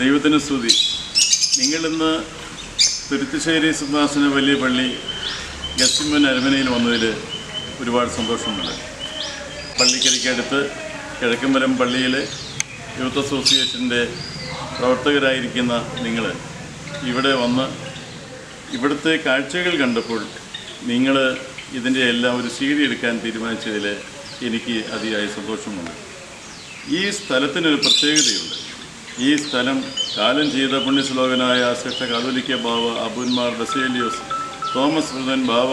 ദൈവത്തിന് സ്തുതി. നിങ്ങളിന്ന് തുരുത്തുശ്ശേരി സിംഹാസന വലിയ പള്ളി ഗസ്റ്റിമൻ അരമനയിൽ വന്നതിൽ ഒരുപാട് സന്തോഷമുണ്ട്. പള്ളിക്കരിക്കടുത്ത് കിഴക്കമ്പലം പള്ളിയിലെ യൂത്ത് അസോസിയേഷന്റെ പ്രവർത്തകരായിരിക്കുന്ന നിങ്ങൾ ഇവിടെ വന്ന് ഇവിടുത്തെ കാഴ്ചകൾ കണ്ടപ്പോൾ നിങ്ങൾ ഇതിന്റെ എല്ലാം ഒരു സീഡി എടുക്കാൻ തീരുമാനിച്ചതിൽ എനിക്ക് അതിയായ സന്തോഷമുണ്ട്. ഈ സ്ഥലത്തിനൊരു പ്രത്യേകതയുണ്ട്. ഈ സ്ഥലം കാലം ചെയ്ത പുണ്യശ്ലോകനായ ശ്രേഷ്ഠ കാതോലിക്ക ബാവ അബുന്മാർ ബസേലിയോസ് തോമസ് വൃതൻ ബാവ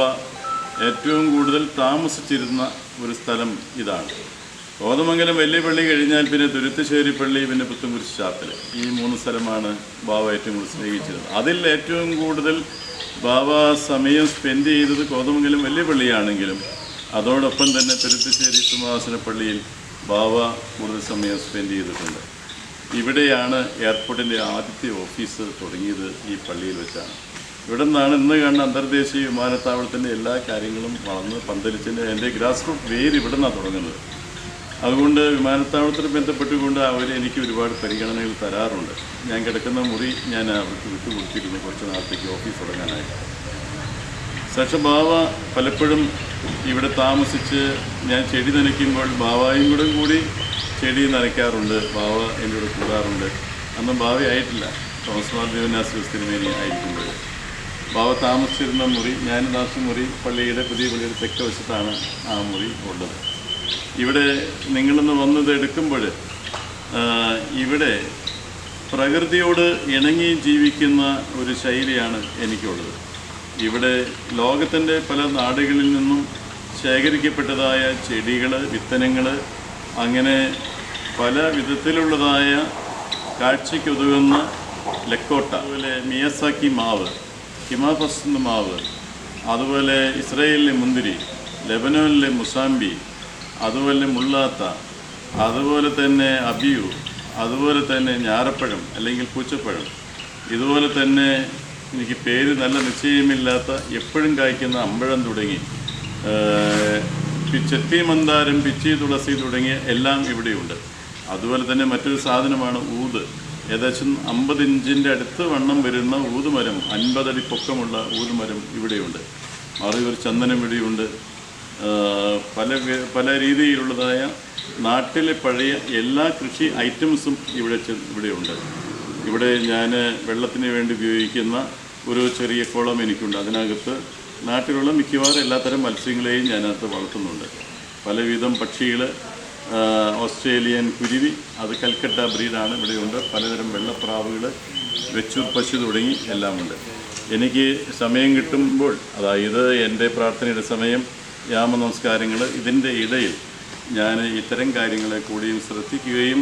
ഏറ്റവും കൂടുതൽ താമസിച്ചിരുന്ന ഒരു സ്ഥലം ഇതാണ്. കോതമംഗലം വലിയ പള്ളി കഴിഞ്ഞാൽ പിന്നെ തുരുത്തശ്ശേരി പള്ളി പിന്നെ പുത്തുംകുരിശ് ചാപ്പൽ ഈ മൂന്ന് സ്ഥലമാണ് ബാബ ഏറ്റവും കൂടുതൽ സ്നേഹിച്ചിരുന്നത്. അതിൽ ഏറ്റവും കൂടുതൽ ബാബ സമയം സ്പെൻഡ് ചെയ്തത് കോതമംഗലം വലിയ പള്ളിയാണെങ്കിലും അതോടൊപ്പം തന്നെ തുരുത്തശ്ശേരി സിംഹാസന പള്ളിയിൽ ബാവ കൂടുതൽ സമയം സ്പെൻഡ് ചെയ്തിട്ടുണ്ട്. ഇവിടെയാണ് എയർപോർട്ടിന്റെ ആദ്യത്തെ ഓഫീസ് തുടങ്ങിയത് ഈ പള്ളിയിൽ വെച്ചാണ്. ഇവിടെ നിന്നാണ് ഇന്ന് കാണുന്ന അന്തർദേശീയ വിമാനത്താവളത്തിന്റെ എല്ലാ കാര്യങ്ങളും വളർന്ന് പന്തലിച്ചതിന്റെ എന്റെ ഗ്രാസ് റൂട്ട് വേര് ഇവിടെ നിന്നാണ് തുടങ്ങുന്നത്. അതുകൊണ്ട് വിമാനത്താവളത്തിൽ ബന്ധപ്പെട്ടുകൊണ്ട് അവർ എനിക്ക് ഒരുപാട് പരിഗണനകൾ തരാറുണ്ട്. ഞാൻ കിടക്കുന്ന മുറി ഞാൻ അവർക്ക് വിട്ടുകൊടുത്തിരുന്നു കുറച്ച് നാളത്തേക്ക് ഓഫീസ് തുടങ്ങാനായിട്ട് സച്ച ബാവ പലപ്പോഴും ഇവിടെ താമസിച്ച് ഞാൻ ചെടി നനയ്ക്കുമ്പോൾ ബാവായും കൂടെ കൂടി ചെടി നനയ്ക്കാറുണ്ട് ബാവ എന്റെ കൂടെ കൂടാറുണ്ട്. അന്നും ബാവ ആയിട്ടില്ല. തോമസ് മാർ ദേവനാസ് സിനിമയിൽ ആയിരിക്കുമ്പോൾ ബാവ താമസിച്ചിരുന്ന മുറി ഞാൻ താമസിച്ച മുറി പള്ളിയുടെ പുതിയ പള്ളിയുടെ തെക്ക് വശത്താണ് ആ മുറി ഉള്ളത്. ഇവിടെ നിങ്ങളിന്ന് വന്നത് എടുക്കുമ്പോൾ ഇവിടെ പ്രകൃതിയോട് ഇണങ്ങി ജീവിക്കുന്ന ഒരു ശൈലിയാണ് എനിക്കുള്ളത്. ഇവിടെ ലോകത്തിന്റെ പല നാടുകളിൽ നിന്നും ശേഖരിക്കപ്പെട്ടതായ ചെടികൾ വിത്തനങ്ങൾ അങ്ങനെ പല വിധത്തിലുള്ളതായ കാഴ്ചയ്ക്കൊതുകുന്ന ലക്കോട്ട അതുപോലെ മിയസാക്കി മാവ് ഹിമാഫസ് മാവ് അതുപോലെ ഇസ്രയേലിലെ മുന്തിരി ലെബനോനിലെ മുസാംബി അതുപോലെ മുള്ളാത്ത അതുപോലെ തന്നെ അബിയു അതുപോലെ തന്നെ ഞാറപ്പഴം അല്ലെങ്കിൽ പൂച്ചപ്പഴം ഇതുപോലെ തന്നെ എനിക്ക് പേര് നല്ല നിശ്ചയമില്ലാത്ത എപ്പോഴും കായ്ക്കുന്ന അമ്പഴം തുടങ്ങി ഏഹ്, പി- ചെത്തി മന്ദാരം പിച്ചി തുളസി തുടങ്ങിയ എല്ലാം ഇവിടെയുണ്ട്. അതുപോലെ തന്നെ മറ്റൊരു സാധനമാണ് ഊത്. ഏകദേശം അമ്പത് ഇഞ്ചിന്റെ അടുത്ത് വണ്ണം വരുന്ന ഊതുമരം അൻപതടി പൊക്കമുള്ള ഊതുമരം ഇവിടെയുണ്ട്. മാറി ഒരു ചന്ദനം ഇവിടെയുണ്ട്. പല പല രീതിയിലുള്ളതായ നാട്ടിലെ പഴയ എല്ലാ കൃഷി ഐറ്റംസും ഇവിടെ ഇവിടെയുണ്ട്. ഇവിടെ ഞാൻ വെള്ളത്തിന് വേണ്ടി ഉപയോഗിക്കുന്ന ഒരു ചെറിയ കുളം എനിക്കുണ്ട്. അതിനകത്ത് നാട്ടിലുള്ള മിക്കവാറും എല്ലാത്തരം മത്സ്യങ്ങളെയും ഞാനകത്ത് വളർത്തുന്നുണ്ട്. പലവിധം പക്ഷികൾ ഓസ്ട്രേലിയൻ കുരുവി അത് കൽക്കട്ട ബ്രീഡാണ്. ഇവിടെയുണ്ട്. പലതരം വെള്ളപ്രാവുകൾ വെച്ചൂർ പശു തുടങ്ങി എല്ലാമുണ്ട്. എനിക്ക് സമയം കിട്ടുമ്പോൾ അതായത് എന്റെ പ്രാർത്ഥനയുടെ സമയം യാമ നമസ്കാരങ്ങൾ ഇതിന്റെ ഇടയിൽ ഞാൻ ഇത്തരം കാര്യങ്ങളെ കൂടിയും ശ്രദ്ധിക്കുകയും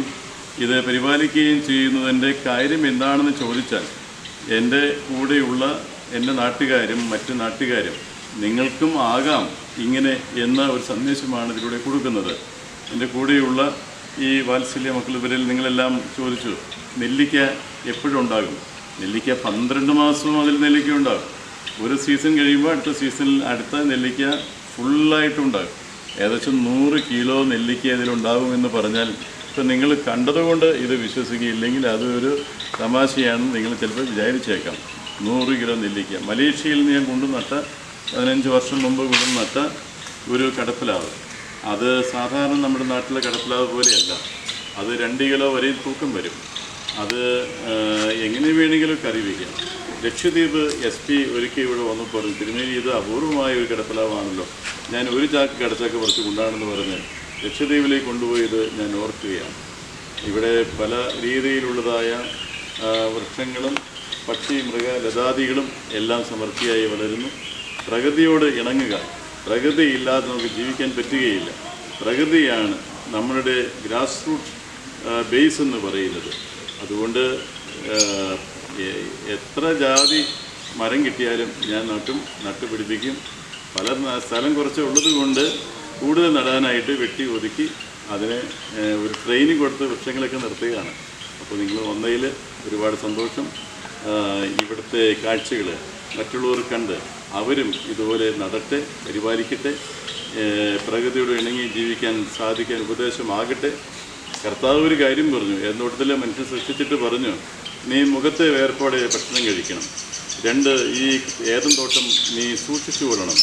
ഇത് പരിപാലിക്കുകയും ചെയ്യുന്നതിന്റെ കാര്യം എന്താണെന്ന് ചോദിച്ചാൽ എന്റെ കൂടെയുള്ള എന്റെ നാട്ടുകാരും മറ്റു നാട്ടുകാരും നിങ്ങൾക്കും ആകാം ഇങ്ങനെ എന്ന ഒരു സന്ദേശമാണ് ഇതിലൂടെ കൊടുക്കുന്നത്. എന്റെ കൂടെയുള്ള ഈ വാത്സല്യ മക്കൾ ഇവരിൽ നിങ്ങളെല്ലാം ചോദിച്ചു നെല്ലിക്ക എപ്പോഴും ഉണ്ടാകും? നെല്ലിക്ക പന്ത്രണ്ട് മാസവും അതിൽ നെല്ലിക്ക ഉണ്ടാകും. ഒരു സീസൺ കഴിയുമ്പോൾ അടുത്ത സീസണിൽ അടുത്ത നെല്ലിക്ക ഫുള്ളായിട്ടുണ്ടാകും ഏകദേശം നൂറ് കിലോ നെല്ലിക്ക ഇതിലുണ്ടാകും എന്ന് പറഞ്ഞാൽ ഇപ്പം നിങ്ങൾ കണ്ടതുകൊണ്ട് ഇത് വിശ്വസിക്കുകയില്ലെങ്കിൽ അതൊരു തമാശയാണെന്ന് നിങ്ങൾ ചിലപ്പോൾ വിചാരിച്ചേക്കാം. നൂറ് കിലോ നെല്ലിക്ക. മലേഷ്യയിൽ നിന്ന് ഞാൻ കൊണ്ടു നട്ട പതിനഞ്ച് വർഷം മുമ്പ് കൊണ്ടു നട്ട ഒരു കടപ്പിലാവ്. അത് സാധാരണ നമ്മുടെ നാട്ടിലെ കടപ്പിലാവ് പോലെയല്ല. അത് രണ്ട് കിലോ വരെ തൂക്കം വരും. അത് എങ്ങനെ വേണമെങ്കിലും കറി വയ്ക്കാം ലക്ഷദ്വീപ് എസ് പി ഒരിക്കൽ ഇവിടെ വന്നപ്പോൾ തിരുമേനി ഇത് അപൂർവമായ ഒരു കിടപ്പിലാവാണല്ലോ. ഞാൻ ഒരു ചാക്ക് കിടച്ചാക്ക് കുറച്ച് കൊണ്ടാണെന്ന് പറഞ്ഞ് ലക്ഷദ്വീപിലേക്ക് കൊണ്ടുപോയത് ഞാൻ ഓർക്കുകയാണ്. ഇവിടെ പല രീതിയിലുള്ളതായ വൃക്ഷങ്ങളും പക്ഷി മൃഗ ലതാദികളും എല്ലാം സമൃദ്ധിയായി വളരുന്നു. പ്രകൃതിയോട് ഇണങ്ങുക. പ്രകൃതി ഇല്ലാതെ നമുക്ക് ജീവിക്കാൻ പറ്റുകയില്ല. പ്രകൃതിയാണ് നമ്മളുടെ ഗ്രാസ് റൂട്ട് ബേസ് എന്ന് പറയുന്നത്. അതുകൊണ്ട് എത്ര ജാതി മരം കിട്ടിയാലും ഞാൻ നട്ടും നട്ടുപിടിപ്പിക്കും. പല സ്ഥലം കുറച്ച് ഉള്ളത് കൊണ്ട് കൂടുതൽ നടാനായിട്ട് വെട്ടി ഒതുക്കി അതിനെ ഒരു ട്രെയിനിങ് കൊടുത്ത് വൃക്ഷങ്ങളൊക്കെ നിർത്തുകയാണ്. അപ്പോൾ നിങ്ങൾ വന്നതിൽ ഒരുപാട് സന്തോഷം. ഇവിടുത്തെ കാഴ്ചകൾ മറ്റുള്ളവർ കണ്ട് അവരും ഇതുപോലെ നടട്ടെ പരിപാലിക്കട്ടെ പ്രകൃതിയോട് ഇണങ്ങി ജീവിക്കാൻ സാധിക്കാൻ ഉപദേശമാകട്ടെ. കർത്താവ് ഒരു കാര്യം പറഞ്ഞു എന്നോട്ടത്തിലെ മനുഷ്യൻ സൃഷ്ടിച്ചിട്ട് പറഞ്ഞു നീ മുഖത്തെ വേർപാടെ ഭക്ഷണം കഴിക്കണം. രണ്ട് ഈ ഏതും തോട്ടം നീ സൂക്ഷിച്ചു കൊള്ളണം.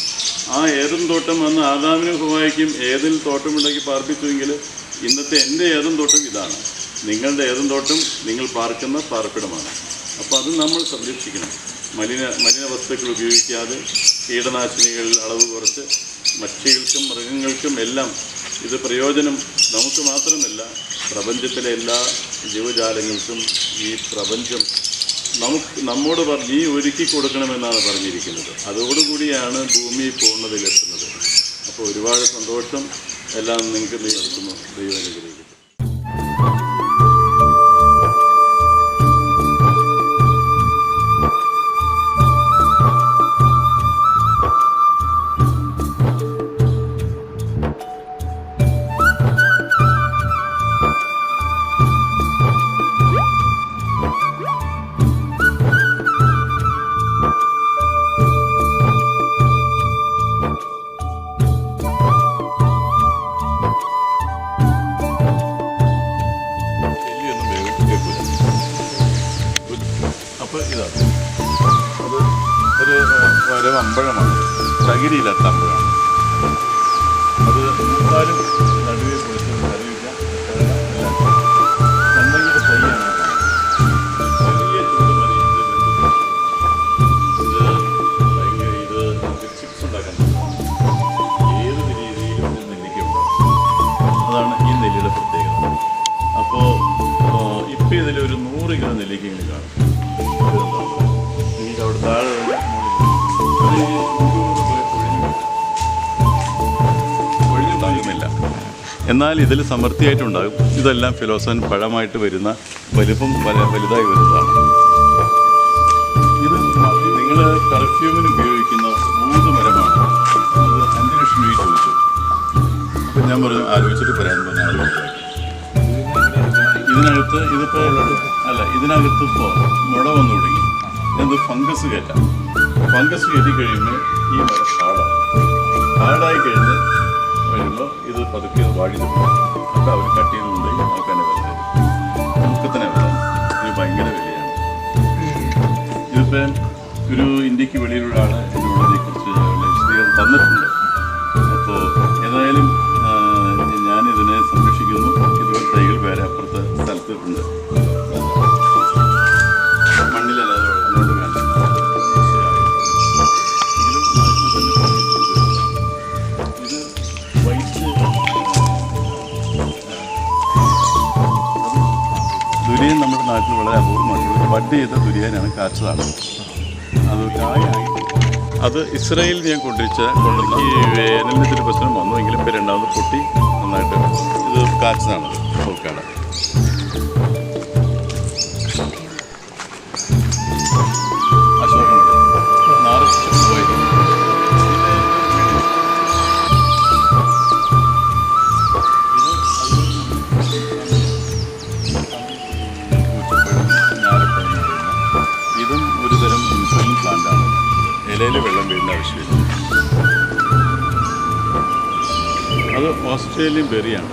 ആ ഏതും തോട്ടം അന്ന് ആദാമിനും ഹുവായിക്കും ഏതിൽ തോട്ടമുണ്ടാക്കി പാർപ്പിച്ചുവെങ്കിൽ ഇന്നത്തെ എന്റെ ഏതും തോട്ടം ഇതാണ്. നിങ്ങളുടെ ഏതും തോട്ടം നിങ്ങൾ പാർക്കുന്ന പാർപ്പിടമാണ്. അപ്പോൾ അത് നമ്മൾ സംരക്ഷിക്കണം. മലിന മലിന വസ്തുക്കൾ ഉപയോഗിക്കാതെ കീടനാശിനികൾ അളവ് കുറച്ച് പക്ഷികൾക്കും മൃഗങ്ങൾക്കും എല്ലാം ഇത് പ്രയോജനം നമുക്ക് മാത്രമല്ല പ്രപഞ്ചത്തിലെ എല്ലാ ജീവജാലങ്ങൾക്കും ഈ പ്രപഞ്ചം നമുക്ക് നമ്മോട് നീ ഒരുക്കി കൊടുക്കണമെന്നാണ് പറഞ്ഞിരിക്കുന്നത്. അതോടുകൂടിയാണ് ഭൂമി പൂർണതയിലെത്തുന്നത്. അപ്പോൾ ഒരുപാട് സന്തോഷം. എല്ലാം നിങ്ങൾക്ക് നീ എടുക്കുന്നു. ദൈവം അനുഗ്രഹിക്കട്ടെ. Good. എന്നാൽ ഇതിൽ സമൃദ്ധിയായിട്ടുണ്ടാകും. ഇതെല്ലാം ഫിലോസഫൻ പഴമായിട്ട് വരുന്ന വലുപ്പം വല- വലുതായി വരുന്നതാണ്. ഇത് നിങ്ങൾ പെർഫ്യൂമിന് ഉപയോഗിക്കുന്ന മൂന്ന് മരമാണ് അത് അഞ്ച് ലക്ഷം രൂപ ചോദിച്ചു. അപ്പം ഞാൻ പറഞ്ഞു ആലോചിച്ചിട്ട് പറയാൻ പറഞ്ഞു. ഇതിനകത്ത് ഇതിപ്പോൾ അല്ല ഇതിനകത്ത് ഇപ്പോൾ മുട വന്നു തുടങ്ങി. എന്ത് ഫംഗസ് കയറ്റാം. ഫംഗസ് കയറ്റി കഴിയുമ്പോൾ ഈ മരം ഹാർഡാണ് ഹാർഡായി കഴിഞ്ഞ് വരുമ്പോൾ ഇത് പതുക്കെ വാടി അപ്പം അവർ കട്ട് ചെയ്തുകൊണ്ട് നമുക്ക് തന്നെ വില നമുക്ക് തന്നെ വില ഇത് ഭയങ്കര വിലയാണ് ഇതിപ്പം ഒരു ഇന്ത്യയ്ക്ക് വെളിയിലുള്ള ആൾ കുറിച്ച് വിശദീകരണം തന്നിട്ടുണ്ട്. അപ്പോൾ ഏതായാലും ഞാനിതിനെ സംരക്ഷിക്കുന്നു. ഇതുപോലെ തൈകൾ വേറെ അപ്പുറത്തെ സ്ഥലത്ത് ഉണ്ട്. ദുരിയൻ നമ്മുടെ നാട്ടിൽ വളരെ അപൂർവമായിട്ട് ബഡ് ചെയ്ത ദുരിയാനാണ് കാച്ചതാണ്. അത് അത് ഇസ്രായേലിൽ ഞാൻ കൊണ്ടുവച്ച കൊണ്ടുവന്ന ഈ വേനലിന് ഇത്തിരി പ്രശ്നം വന്നുവെങ്കിലും ഇപ്പം രണ്ടാമത് പൊട്ടി നന്നായിട്ട് ഇത് കാച്ചതാണ്. നോക്കാണ് ഓസ്ട്രേലിയൻ ബെറിയാണ്.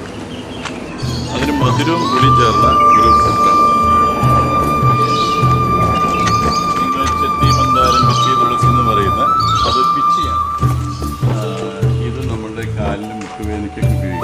അതിന് മധുരവും പുളിയും ചേർന്ന ഒരു ഫുഡാണ് ചെത്തി മന്ദാരം പിച്ചി തുളസി എന്ന് പറയുന്ന അത് പിച്ചിയാണ്. ഇത് നമ്മളുടെ കാലിന് മുട്ടുവേദനയ്ക്കൊക്കെ ഉപയോഗിക്കുന്ന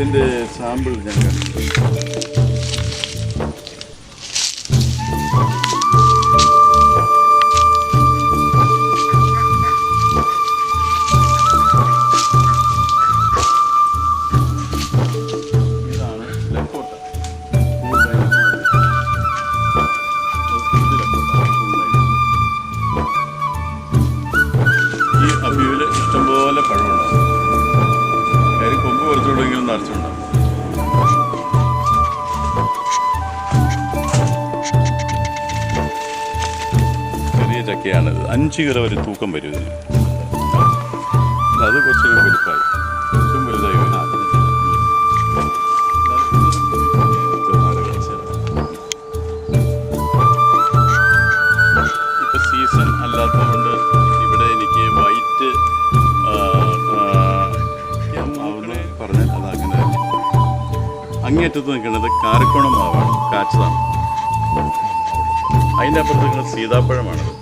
ഇതിന്റെ സാമ്പിൾ ഞാൻ അഞ്ച് കിലോ വരെ തൂക്കം വരും ഇതിന്. അത് കുറച്ച് വലുപ്പമായി കുറച്ചും വലുതായി ഇപ്പൊ സീസൺ അല്ലാത്തതുകൊണ്ട് ഇവിടെ എനിക്ക് വൈറ്റ് പറഞ്ഞാൽ അത് അങ്ങനെ അങ്ങേറ്റത്ത് നിൽക്കുന്നത് കാരക്കോണം മാവാണ്. കാച്ചതാണ്. അതിന്റെ അപ്പുറത്ത് നിൽക്കുന്നത് സീതാപ്പഴമാണത്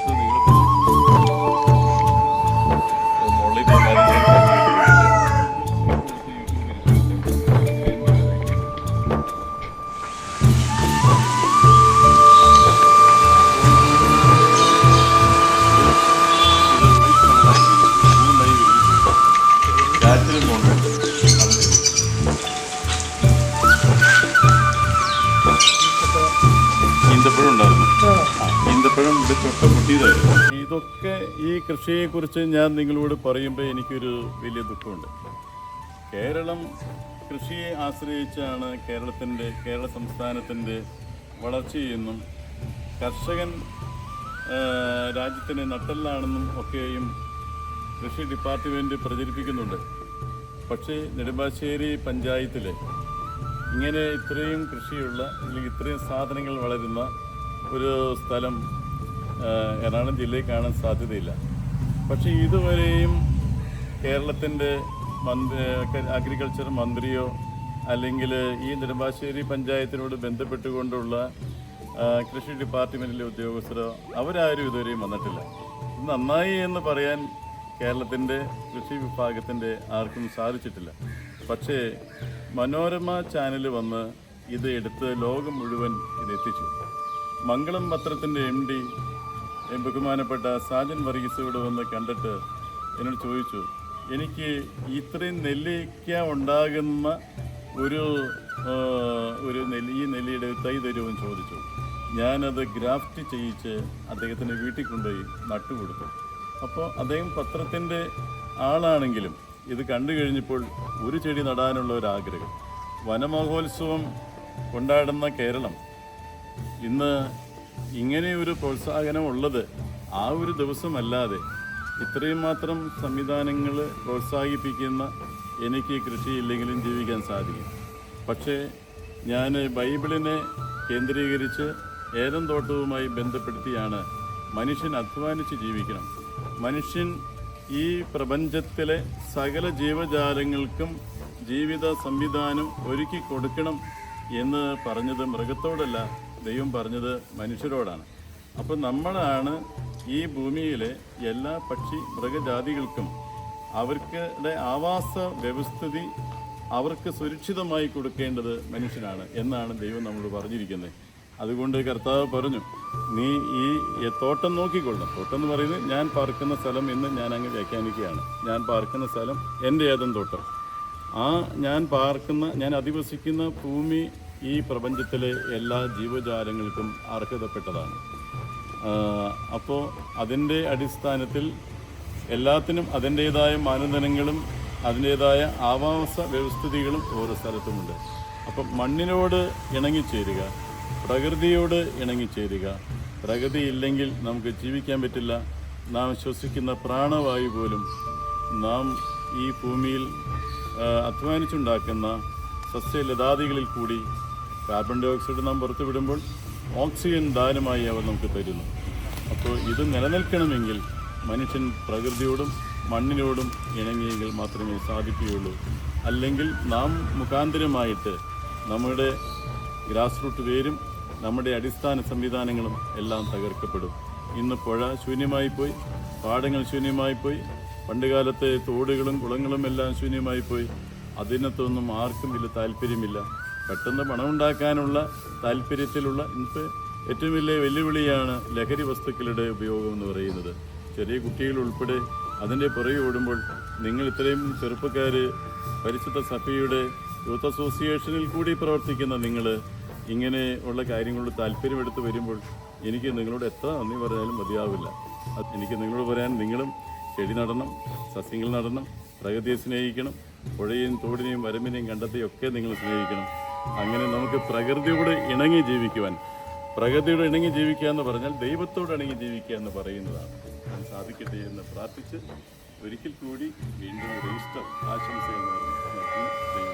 candidatos ഈ കൃഷിയെക്കുറിച്ച് ഞാൻ നിങ്ങളോട് പറയുമ്പോൾ എനിക്കൊരു വലിയ ദുഃഖമുണ്ട്. കേരളം കൃഷിയെ ആശ്രയിച്ചാണ് കേരളത്തിന്റെ കേരള സംസ്ഥാനത്തിന്റെ വളർച്ചയെന്നും കർഷകൻ രാജ്യത്തിന്റെ നട്ടെല്ലാണെന്നും ഒക്കെയും കൃഷി ഡിപ്പാർട്ട്മെന്റ് പ്രചരിപ്പിക്കുന്നുണ്ട്. പക്ഷേ നെടുമ്പാശ്ശേരി പഞ്ചായത്തിൽ ഇങ്ങനെ ഇത്രയും കൃഷിയുള്ള അല്ലെങ്കിൽ ഇത്രയും സാധനങ്ങൾ വളരുന്ന ഒരു സ്ഥലം എറണാകുളം ജില്ലയിൽ കാണാൻ സാധ്യതയില്ല. പക്ഷേ ഇതുവരെയും കേരളത്തിന്റെ മന്ത്രി അഗ്രികൾച്ചർ മന്ത്രിയോ അല്ലെങ്കിൽ ഈ നെടുമ്പാശ്ശേരി പഞ്ചായത്തിനോട് ബന്ധപ്പെട്ടുകൊണ്ടുള്ള കൃഷി ഡിപ്പാർട്ട്മെന്റിലെ ഉദ്യോഗസ്ഥരോ അവരാരും ഇതുവരെയും വന്നിട്ടില്ല. നന്നായി എന്ന് പറയാൻ കേരളത്തിന്റെ കൃഷി വിഭാഗത്തിന്റെ ആർക്കും സാധിച്ചിട്ടില്ല. പക്ഷേ മനോരമ ചാനൽ വന്ന് ഇത് എടുത്ത് ലോകം മുഴുവൻ ഇത് എത്തിച്ചു. മംഗളം പത്രത്തിന്റെ എം ഡി ബഹുമാനപ്പെട്ട സാജൻ വർഗീസ് ഇവിടെ വന്ന് കണ്ടിട്ട് എന്നോട് ചോദിച്ചു എനിക്ക് ഇത്രയും നെല്ലിക്ക ഉണ്ടാകുന്ന ഒരു ഒരു നെല്ലി ഈ നെല്ലിയുടെ തൈ തരുമെന്ന് ചോദിച്ചു. ഞാനത് ഗ്രാഫ്റ്റ് ചെയ്യിച്ച് അദ്ദേഹത്തിന്റെ വീട്ടിൽ കൊണ്ടുപോയി നട്ടുകൊടുത്തു. അപ്പോൾ അദ്ദേഹം പത്രത്തിന്റെ ആളാണെങ്കിലും ഇത് കണ്ടു കഴിഞ്ഞപ്പോൾ ഒരു ചെടി നടാനുള്ള ഒരു ആഗ്രഹം. വനമഹോത്സവം കൊണ്ടാടുന്ന കേരളം ഇന്ന് ഇങ്ങനെ ഒരു പ്രോത്സാഹനം ഉള്ളത് ആ ഒരു ദിവസമല്ലാതെ ഇത്രയും മാത്രം സംവിധാനങ്ങൾ പ്രോത്സാഹിപ്പിക്കുന്ന എനിക്ക് കൃഷിയില്ലെങ്കിലും ജീവിക്കാൻ സാധിക്കും. പക്ഷേ ഞാൻ ബൈബിളിനെ കേന്ദ്രീകരിച്ച് ഏലം തോട്ടവുമായി ബന്ധപ്പെടുത്തിയാണ് മനുഷ്യൻ അധ്വാനിച്ച് ജീവിക്കണം. മനുഷ്യൻ ഈ പ്രപഞ്ചത്തിലെ സകല ജീവജാലങ്ങൾക്കും ജീവിത സംവിധാനം ഒരുക്കി കൊടുക്കണം എന്ന് പറഞ്ഞത് മൃഗത്തോടല്ല ദൈവം പറഞ്ഞത് മനുഷ്യരോടാണ്. അപ്പം നമ്മളാണ് ഈ ഭൂമിയിലെ എല്ലാ പക്ഷി മൃഗജാതികൾക്കും അവർക്കുടെ ആവാസ വ്യവസ്ഥിതി അവർക്ക് സുരക്ഷിതമായി കൊടുക്കേണ്ടത് മനുഷ്യനാണ് എന്നാണ് ദൈവം നമ്മളോട് പറഞ്ഞിരിക്കുന്നത്. അതുകൊണ്ട് കർത്താവ് പറഞ്ഞു നീ ഈ തോട്ടം നോക്കിക്കൊള്ളണം. തോട്ടം എന്ന് പറയുന്നത് ഞാൻ പാർക്കുന്ന സ്ഥലം എന്ന് ഞാൻ അങ്ങ് വ്യാഖ്യാനിക്കുകയാണ്. ഞാൻ പാർക്കുന്ന സ്ഥലം എന്റെ ഏതം തോട്ടം. ആ ഞാൻ പാർക്കുന്ന ഞാൻ അധിവസിക്കുന്ന ഭൂമി ഈ പ്രപഞ്ചത്തിലെ എല്ലാ ജീവജാലങ്ങൾക്കും അർഹതപ്പെട്ടതാണ്. അപ്പോൾ അതിന്റെ അടിസ്ഥാനത്തിൽ എല്ലാത്തിനും അതിന്റേതായ മാനദണ്ഡങ്ങളും അതിന്റേതായ ആവാസ വ്യവസ്ഥിതികളും ഓരോ സ്ഥലത്തുമുണ്ട്. അപ്പം മണ്ണിനോട് ഇണങ്ങിച്ചേരുക പ്രകൃതിയോട് ഇണങ്ങിച്ചേരുക പ്രകൃതി ഇല്ലെങ്കിൽ നമുക്ക് ജീവിക്കാൻ പറ്റില്ല. നാം ശ്വസിക്കുന്ന പ്രാണവായു പോലും നാം ഈ ഭൂമിയിൽ അധ്വാനിച്ചുണ്ടാക്കുന്ന സസ്യലതാദികളിൽ കൂടി കാർബൺ ഡൈ ഓക്സൈഡ് നാം പുറത്തു വിടുമ്പോൾ ഓക്സിജൻ ദാനമായി അവർ നമുക്ക് തരുന്നു. അപ്പോൾ ഇത് നിലനിൽക്കണമെങ്കിൽ മനുഷ്യൻ പ്രകൃതിയോടും മണ്ണിനോടും ഇണങ്ങിയെങ്കിൽ മാത്രമേ സാധിക്കുകയുള്ളൂ. അല്ലെങ്കിൽ നാം മുഖാന്തരമായിട്ട് നമ്മുടെ ഗ്രാസ് റൂട്ട് വേരും നമ്മുടെ അടിസ്ഥാന സംവിധാനങ്ങളും എല്ലാം തകർക്കപ്പെടും. ഇന്ന് പുഴ ശൂന്യമായി പോയി പാടങ്ങൾ ശൂന്യമായി പോയി പണ്ടുകാലത്തെ തോടുകളും കുളങ്ങളും എല്ലാം ശൂന്യമായി പോയി അതിനകത്തൊന്നും ആർക്കും വലിയ താല്പര്യമില്ല. പെട്ടെന്ന് പണമുണ്ടാക്കാനുള്ള താല്പര്യത്തിലുള്ള ഇന്നത്തെ ഏറ്റവും വലിയ വെല്ലുവിളിയാണ് ലഹരി വസ്തുക്കളുടെ ഉപയോഗം എന്ന് പറയുന്നത്. ചെറിയ കുട്ടികൾ ഉൾപ്പെടെ അതിന്റെ പുറകെ ഓടുമ്പോൾ നിങ്ങൾ ഇത്രയും ചെറുപ്പക്കാർ പരിശുദ്ധ സഭയുടെ യൂത്ത് അസോസിയേഷനിൽ കൂടി പ്രവർത്തിക്കുന്ന നിങ്ങൾ ഇങ്ങനെ ഉള്ള കാര്യങ്ങളോട് താല്പര്യമെടുത്ത് വരുമ്പോൾ എനിക്ക് നിങ്ങളോട് എത്ര നന്ദി പറഞ്ഞാലും മതിയാവില്ല. എനിക്ക് നിങ്ങളോട് പറയാൻ നിങ്ങളും ചെടി നടണം സസ്യങ്ങൾ നടണം പ്രകൃതിയെ സ്നേഹിക്കണം പുഴയും തോടിനെയും വരമ്പിനെയും കണ്ടെത്തിയൊക്കെ നിങ്ങൾ സ്നേഹിക്കണം. അങ്ങനെ നമുക്ക് പ്രകൃതിയോട് ഇണങ്ങി ജീവിക്കുവാൻ പ്രകൃതിയോട് ഇണങ്ങി ജീവിക്കുക എന്ന് പറഞ്ഞാൽ ദൈവത്തോട് ഇണങ്ങി ജീവിക്കുക എന്ന് പറയുന്നതാണ്. സാധിക്കട്ടെ എന്ന് പ്രാർത്ഥിച്ച് ഒരിക്കൽ കൂടി വീണ്ടും ഒരു ഇഷ്ടം ആശംസകൾ നേർന്ന്.